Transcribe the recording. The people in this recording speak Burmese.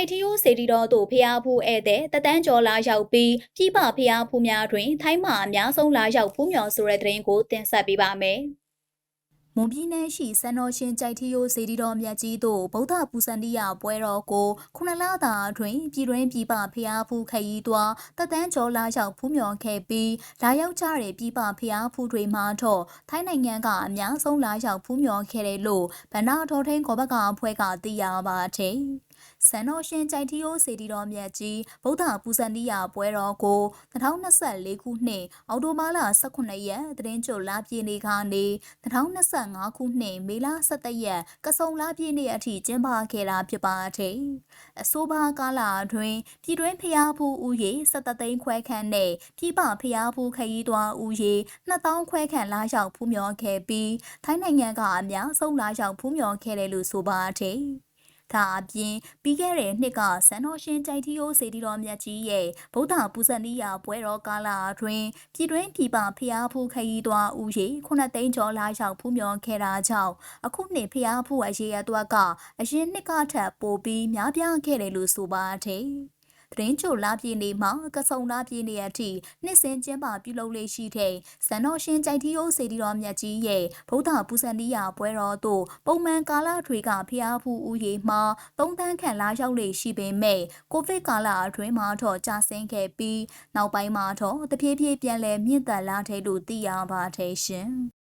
က်ထီယိုစေတီတော်သို့ဖျားဖူးဧည့်သည်တတန်းကျော်လာရောက်ပြီးပြပဖျားဖူးများတွင် ထိုင်းမှအများဆုံးလာရောက်ဖူးမြော်ဆိုတဲ့သတင်းကိုတင်ဆက်ပေးပါမယ်။မွန်ပြည်နယ်ရှိစံတော်ရှင်ကြိုက်ထီယိုစေတီတော်မြတ်ကြီးတို့ဗုဒ္ဓပူဇန္တိယပွဲတော်ကိုခုနှစ်လသာအတွင်းပြည်တွင်းပြည်ပဖျားဖူးခရီးသွားတတန်းကျော်လာရောက်ဖူးမြော်ခဲ့ပြီးလာရောက်ကြတဲ့ပြည်ပဖျားဖူးတွေမှာတော့ထိုင်းနိုင်ငံကအများဆုံးလာရောက်ဖူးမြော်ခဲ့တယ်လို့ဗန္နာတော်ထင်းကောဘကအဖွဲ့ကသိရပါတယ်။ စံတော်ရှင်ကြိုက်ထီယိုစေတီတော်မြတ်ကြီးဗုဒ္ဓပူဇန္တိယပွဲတော်ကို2024ခုနှစ်အောက်တိုဘာလ18ရက်သတင်းကြိုလာပြည့်နေ့ကနေ2025ခုနှစ်မေလ17ရက်ကစုံလာပြည့်နေ့အထိကျင်းပခဲ့တာဖြစ်ပါတယ်။အဆိုပါကာလအတွင်းပြည်တွင်းဖျားဖူးဦးရေ17သိန်းခွဲခန့်နဲ့ပြည်ပဖျားဖူးခရီးသွားဦးရေ2000ခွဲခန့်လာရောက်ဖူးမြော်ခဲ့ပြီးထိုင်းနိုင်ငံကအများဆုံးလာရောက်ဖူးမြော်ခဲ့တယ်လို့ဆိုပါတယ်။ ဒါအပြင်ပြီးခဲ့တဲ့နှစ်ကစံတော်ရှင်ကြိုက်ထီယိုစေတီတော်မြတ်ကြီးရဲ့ဗုဒ္ဓပူဇန္တိယပွဲတော်ကာလအတွင်းပြည်တွင်းပြည်ပဖျားဖူးခရီးသွားဦးရေ9သိန်းကျော်လာရောက်ဖူးမြော်ခဲ့တာကြောင့်အခုနှစ်ဖျားဖူးအရေးအသွက်ကအရင်နှစ်ကထက်ပိုပြီးများပြားခဲ့တယ်လို့ဆိုပါတယ်။ သတင်းချိုလာပြည်နေမှာကဆုံလာပြည်နေအထိနှစ်စဉ်ကျင်းပပြုလုပ်လေရှိတဲ့ဇန်တော်ရှင်ကြိုက်တီယိုစေတီတော်မြတ်ကြီးရဲ့ဗုဒ္ဓပူဇန္တိယပွဲတော်သို့ပုံမှန်ကာလတွေကဖျားဖူးဦးရေမှာ၃တန်းခန့်လာရောက်လေရှိပေမဲ့ကိုဗစ်ကာလအတွင်းမှာတော့ကျဆင်းခဲ့ပြီးနောက်ပိုင်းမှာတော့တဖြည်းဖြည်းပြန်လည်မြင့်တက်လာတဲ့လို့သိရပါတယ်ရှင်